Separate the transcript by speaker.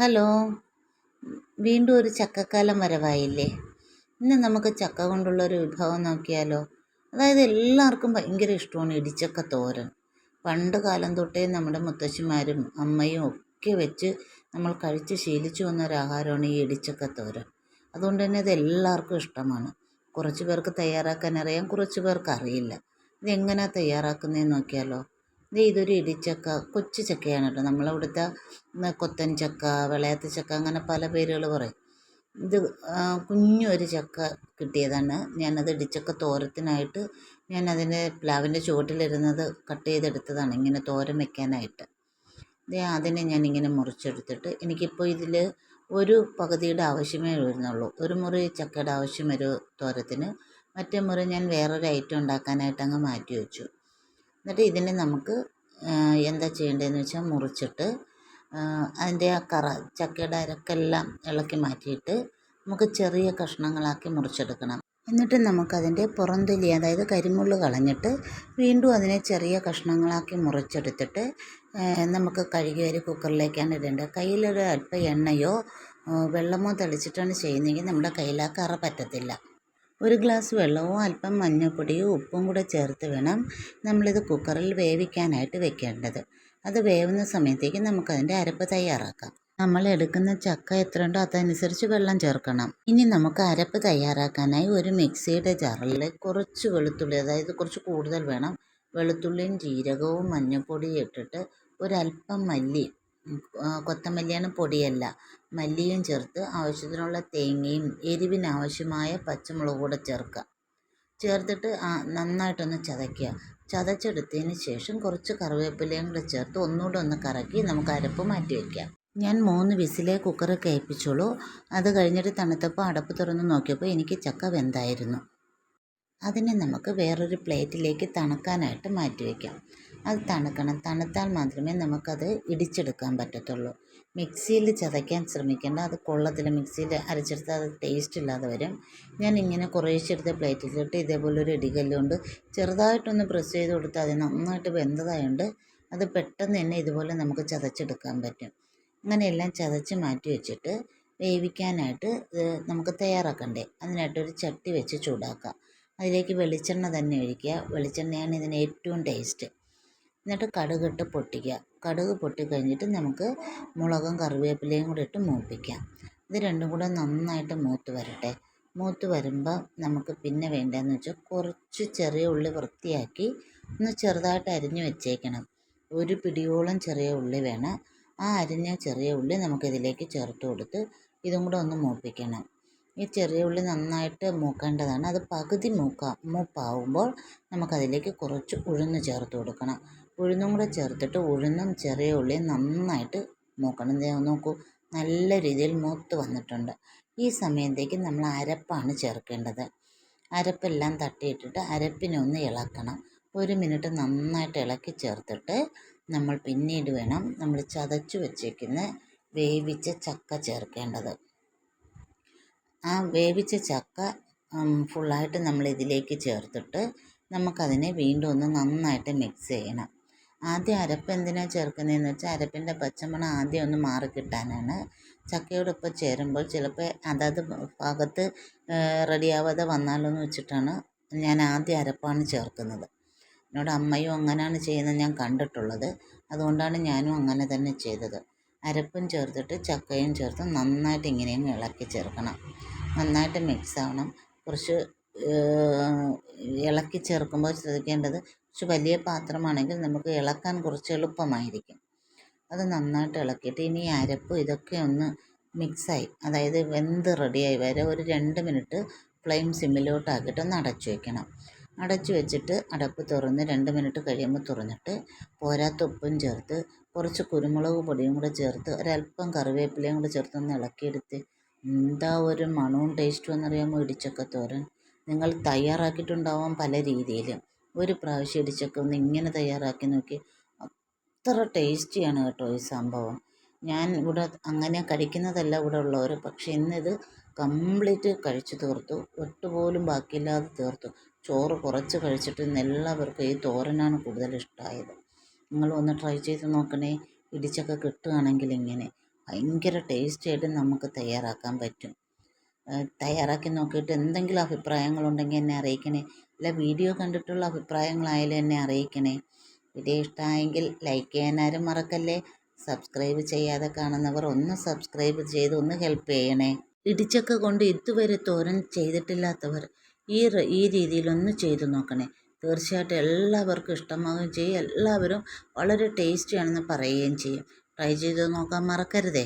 Speaker 1: Hello. വീണ്ടും ഒരു ചക്കക്കാലം വരവായില്ലേ? ഇന്ന് നമുക്ക് ചക്ക കൊണ്ടുള്ള ഒരു വിഭവം നോക്കിയാലോ? അതായത് എല്ലാവർക്കും ഭയങ്കര ഇഷ്ടമാണ് ഇടിച്ചക്ക തോരൻ. പണ്ട് കാലം തൊട്ടേ നമ്മുടെ മുത്തശ്ശിമാരും അമ്മയും ഒക്കെ വെച്ച് നമ്മൾ കഴിച്ച് ശീലിച്ചു വന്ന ഒരു ആഹാരമാണ് ഈ ഇടിച്ചക്ക തോരൻ. അതുകൊണ്ട് തന്നെ ഇത് എല്ലാവർക്കും ഇഷ്ടമാണ്. കുറച്ച് പേർക്ക് തയ്യാറാക്കാൻ അറിയാം കുറച്ച് പേർക്ക് അറിയില്ല. ഇതെങ്ങനെയാണ് തയ്യാറാക്കുന്നതെന്ന് നോക്കിയാലോ? ദേ ഇതൊരു ഇടിച്ചക്ക കൊച്ചു ചക്കയാണ് കേട്ടോ നമ്മളവിടുത്തെ കൊത്തൻ ചക്ക വിളയാത്ത ചക്ക അങ്ങനെ പല പേരുകൾ പറയും. ഇത് കുഞ്ഞൊരു ചക്ക കിട്ടിയതാണ്. ഞാനത് ഇടിച്ചക്ക തോരത്തിനായിട്ട് ഞാൻ അതിന്റെ പ്ലാവിന്റെ ചുവട്ടിലിരുന്നത് കട്ട് ചെയ്തെടുത്തതാണ് ഇങ്ങനെ തോരൻ വെക്കാനായിട്ട്. അതിനെ ഞാനിങ്ങനെ മുറിച്ചെടുത്തിട്ട് എനിക്കിപ്പോൾ ഇതിൽ ഒരു പകുതിയുടെ ആവശ്യമേ വരുന്നുള്ളൂ. ഒരു മുറി ചക്കയുടെ ആവശ്യം ഒരു തോരത്തിന്. മറ്റേ മുറി ഞാൻ വേറൊരു ഐറ്റം ഉണ്ടാക്കാനായിട്ട് അങ്ങ് മാറ്റി വെച്ചു. എന്നിട്ട് ഇതിനെ നമുക്ക് എന്താ ചെയ്യേണ്ടതെന്ന് വെച്ചാൽ മുറിച്ചിട്ട് അതിന്റെ ആ കറ ചക്കയുടെ അരക്കെല്ലാം ഇളക്കി മാറ്റിയിട്ട് നമുക്ക് ചെറിയ കഷ്ണങ്ങളാക്കി മുറിച്ചെടുക്കണം. എന്നിട്ട് നമുക്കതിന്റെ പുറന്തൊലി അതായത് കരിമുള്ള് കളഞ്ഞിട്ട് വീണ്ടും അതിനെ ചെറിയ കഷ്ണങ്ങളാക്കി മുറിച്ചെടുത്തിട്ട് നമുക്ക് കഴുകി ഒരു കുക്കറിലേക്കാണ് ഇടേണ്ടത്. കയ്യിലൊരു അല്പം എണ്ണയോ വെള്ളമോ തെളിച്ചിട്ടാണ് ചെയ്യുന്നതെങ്കിൽ നമ്മുടെ കയ്യിൽ ആ കറ പറ്റത്തില്ല. ഒരു ഗ്ലാസ് വെള്ളവും അല്പം മഞ്ഞൾപ്പൊടിയും ഉപ്പും കൂടെ ചേർത്ത് വേണം നമ്മളിത് കുക്കറിൽ വേവിക്കാനായിട്ട് വെക്കേണ്ടത്. അത് വേവുന്ന സമയത്തേക്ക് നമുക്കതിന്റെ അരപ്പ് തയ്യാറാക്കാം. നമ്മൾ എടുക്കുന്ന ചക്ക എത്ര ഉണ്ടോ അതനുസരിച്ച് വെള്ളം ചേർക്കണം. ഇനി നമുക്ക് അരപ്പ് തയ്യാറാക്കാനായി ഒരു മിക്സിയുടെ ജാറിൽ കുറച്ച് വെളുത്തുള്ളി അതായത് കുറച്ച് കൂടുതൽ വേണം വെളുത്തുള്ളിയും ജീരകവും മഞ്ഞൾപ്പൊടിയും ഇട്ടിട്ട് ഒരല്പം മല്ലി കൊത്തമല്ലിയാണ് പൊടിയല്ല. മല്ലിയും ചേർത്ത് ആവശ്യത്തിനുള്ള തേങ്ങയും എരിവിനാവശ്യമായ പച്ചമുളക് കൂടെ ചേർക്കുക. ചേർത്തിട്ട് നന്നായിട്ടൊന്ന് ചതയ്ക്കുക. ചതച്ചെടുത്തതിന് ശേഷം കുറച്ച് കറിവേപ്പിലയും കൂടെ ചേർത്ത് ഒന്നുകൂടെ ഒന്ന് കറക്കി നമുക്ക് അരപ്പ് മാറ്റി വയ്ക്കാം. ഞാൻ മൂന്ന് വിസിലേ കുക്കർ കയപ്പിച്ചുള്ളൂ അത് കഴിഞ്ഞിട്ട് തണുത്തപ്പോൾ അടപ്പ് തുറന്ന് നോക്കിയപ്പോൾ എനിക്ക് ചക്ക വെന്തായിരുന്നു. അതിനെ നമുക്ക് വേറൊരു പ്ലേറ്റിലേക്ക് തണുക്കാനായിട്ട് മാറ്റി വയ്ക്കാം. അത് തണുക്കണം. തണുത്താൽ മാത്രമേ നമുക്കത് ഇടിച്ചെടുക്കാൻ പറ്റത്തുള്ളൂ. മിക്സിയിൽ ചതയ്ക്കാൻ ശ്രമിക്കേണ്ട. അത് കൊള്ളത്തില്ല. മിക്സിയിൽ അരച്ചെടുത്താൽ അത് ടേസ്റ്റ് ഇല്ലാതെ വരും. ഞാൻ ഇങ്ങനെ കുറേശ്ശെ എടുത്ത് പ്ലേറ്റിലിട്ട് ഇതേപോലെ ഒരു ഇടികല്ലുകൊണ്ട് ചെറുതായിട്ടൊന്ന് പ്രസ് ചെയ്ത് കൊടുത്താൽ അത് നന്നായിട്ട് വെന്തതായതുകൊണ്ട് അത് പെട്ടെന്ന് തന്നെ ഇതുപോലെ നമുക്ക് ചതച്ചെടുക്കാൻ പറ്റും. അങ്ങനെയെല്ലാം ചതച്ച് മാറ്റി വെച്ചിട്ട് വേവിക്കാനായിട്ട് നമുക്ക് തയ്യാറാക്കണ്ടേ? അതിനായിട്ടൊരു ചട്ടി വെച്ച് ചൂടാക്കാം. അതിലേക്ക് വെളിച്ചെണ്ണ തന്നെ ഒഴിക്കുക. വെളിച്ചെണ്ണയാണ് ഇതിന് ഏറ്റവും ടേസ്റ്റ് എന്നിട്ട് കടുകിട്ട് പൊട്ടിക്കുക. കടുക് പൊട്ടിക്കഴിഞ്ഞിട്ട് നമുക്ക് മുളകും കറിവേപ്പിലയും കൂടി ഇട്ട് മൂപ്പിക്കാം. ഇത് രണ്ടും കൂടെ നന്നായിട്ട് മൂത്ത് വരട്ടെ. മൂത്ത് വരുമ്പോൾ നമുക്ക് പിന്നെ വേണ്ടതെന്ന് വെച്ചാൽ കുറച്ച് ചെറിയ ഉള്ളി വൃത്തിയാക്കി ഒന്ന് ചെറുതായിട്ട് അരിഞ്ഞു വെച്ചേക്കണം. ഒരു പിടിയോളം ചെറിയ ഉള്ളി വേണം. ആ അരിഞ്ഞ ചെറിയ ഉള്ളി നമുക്കിതിലേക്ക് ചേർത്ത് കൊടുത്ത് ഇതും കൂടെ ഒന്ന് മൂപ്പിക്കണം. ഈ ചെറിയ ഉള്ളി നന്നായിട്ട് മൂക്കേണ്ടതാണ്. അത് പകുതി മൂക്കാം. മൂപ്പാവുമ്പോൾ നമുക്കതിലേക്ക് കുറച്ച് ഉഴുന്ന് ചേർത്ത് കൊടുക്കണം. ഉഴുന്നും കൂടെ ചേർത്തിട്ട് ഉഴുന്നും ചെറിയ ഉള്ളിയും നന്നായിട്ട് മൂക്കണം. നോക്കൂ. നല്ല രീതിയിൽ മൂത്ത് വന്നിട്ടുണ്ട്. ഈ സമയത്തേക്ക് നമ്മൾ അരപ്പാണ് ചേർക്കേണ്ടത്. അരപ്പെല്ലാം തട്ടിയിട്ടിട്ട് അരപ്പിനൊന്ന് ഇളക്കണം. ഒരു മിനിറ്റ് നന്നായിട്ട് ഇളക്കി ചേർത്തിട്ട് നമ്മൾ പിന്നീട് വേണം നമ്മൾ ചതച്ചു വച്ചേക്കുന്ന വേവിച്ച ചക്ക ചേർക്കേണ്ടത്. ആ വേവിച്ച ചക്ക ഫുള്ളായിട്ട് നമ്മൾ ഇതിലേക്ക് ചേർത്തിട്ട് നമുക്കതിനെ വീണ്ടും ഒന്ന് നന്നായിട്ട് മിക്സ് ചെയ്യണം. ആദ്യം അരപ്പ് എന്തിനാണ് ചേർക്കുന്നതെന്ന് വെച്ചാൽ അരപ്പിന്റെ പച്ചമണം ആദ്യം ഒന്ന് മാറി കിട്ടാനാണ്. ചക്കയോടൊപ്പം ചേരുമ്പോൾ ചിലപ്പോൾ അതത് ഭാഗത്ത് റെഡിയാവാതെ വന്നാലോ എന്ന് വെച്ചിട്ടാണ് ഞാൻ ആദ്യം അരപ്പാണ് ചേർക്കുന്നത്. എന്നോട് അമ്മയും അങ്ങനെയാണ് ചെയ്യുന്നത് ഞാൻ കണ്ടിട്ടുള്ളത്. അതുകൊണ്ടാണ് ഞാനും അങ്ങനെ തന്നെ ചെയ്തത്. അരപ്പും ചേർത്തിട്ട് ചക്കയും ചേർത്ത് നന്നായിട്ട് ഇങ്ങനെയും ഇളക്കി ചേർക്കണം. നന്നായിട്ട് മിക്സ് ആവണം. കുറച്ച് ഇളക്കി ചേർക്കുമ്പോൾ ശ്രദ്ധിക്കേണ്ടത് കുറച്ച് വലിയ പാത്രമാണെങ്കിൽ നമുക്ക് ഇളക്കാൻ കുറച്ച് എളുപ്പമായിരിക്കും. അത് നന്നായിട്ട് ഇളക്കിയിട്ട് ഇനി അരപ്പ് ഇതൊക്കെ ഒന്ന് മിക്സായി അതായത് വെന്ത് റെഡിയായി വരെ ഒരു രണ്ട് മിനിറ്റ് ഫ്ലെയിം സിമ്മിലോട്ടാക്കിയിട്ട് ഒന്ന് അടച്ചു വയ്ക്കണം അടച്ചു വെച്ചിട്ട് അടപ്പ് തുറന്ന് രണ്ട് മിനിറ്റ് കഴിയുമ്പോൾ തുറന്നിട്ട് പോരാത്ത ഉപ്പും ചേർത്ത് കുറച്ച് കുരുമുളക് പൊടിയും കൂടെ ചേർത്ത് ഒരല്പം കറിവേപ്പിലയും കൂടെ ചേർത്ത് ഒന്ന് ഇളക്കിയെടുത്ത്. എന്താ ഒരു മണവും ടേസ്റ്റും എന്നറിയാമോ ഇടിച്ചക്ക തോരൻ നിങ്ങൾ തയ്യാറാക്കിയിട്ടുണ്ടാവാം പല രീതിയിലും. ഒരു പ്രാവശ്യം ഇടിച്ചക്ക ഒന്ന് ഇങ്ങനെ തയ്യാറാക്കി നോക്കി. അത്ര ടേസ്റ്റിയാണ് കേട്ടോ ഈ സംഭവം. ഞാൻ ഇവിടെ അങ്ങനെ കഴിക്കുന്നതല്ല ഇവിടെ ഉള്ളവർ പക്ഷേ ഇന്നിത് കംപ്ലീറ്റ് കഴിച്ചു തീർത്തു. ഒട്ടുപോലും ബാക്കിയില്ലാതെ തീർത്തു. ചോറ് കുറച്ച് കഴിച്ചിട്ട് ഇന്ന് എല്ലാവർക്കും ഈ തോരനാണ് കൂടുതൽ ഇഷ്ടമായത് നിങ്ങൾ ഒന്ന് ട്രൈ ചെയ്ത് നോക്കണേ. ഇടിച്ചൊക്കെ കിട്ടുകയാണെങ്കിൽ ഇങ്ങനെ. ഭയങ്കര ടേസ്റ്റി ആയിട്ട് നമുക്ക് തയ്യാറാക്കാൻ പറ്റും. തയ്യാറാക്കി നോക്കിയിട്ട് എന്തെങ്കിലും അഭിപ്രായങ്ങളുണ്ടെങ്കിൽ എന്നെ അറിയിക്കണേ. അല്ല വീഡിയോ കണ്ടിട്ടുള്ള അഭിപ്രായങ്ങളായാലും എന്നെ അറിയിക്കണേ. വീഡിയോ ഇഷ്ടമായെങ്കിൽ ലൈക്ക് ചെയ്യാനാരും മറക്കല്ലേ. സബ്സ്ക്രൈബ് ചെയ്യാതെ കാണുന്നവർ ഒന്ന് സബ്സ്ക്രൈബ് ചെയ്ത് ഒന്ന് ഹെൽപ്പ് ചെയ്യണേ. ഇടിച്ചൊക്കെ കൊണ്ട് ഇതുവരെ തോരൻ ചെയ്തിട്ടില്ലാത്തവർ ഈ ഈ രീതിയിലൊന്ന് ചെയ്തു നോക്കണേ. തീർച്ചയായിട്ടും എല്ലാവർക്കും ഇഷ്ടമാവുകയും ചെയ്യും. എല്ലാവരും വളരെ ടേസ്റ്റിയാണെന്ന് പറയുകയും ചെയ്യും. ട്രൈ ചെയ്ത് നോക്കാൻ മറക്കരുതേ.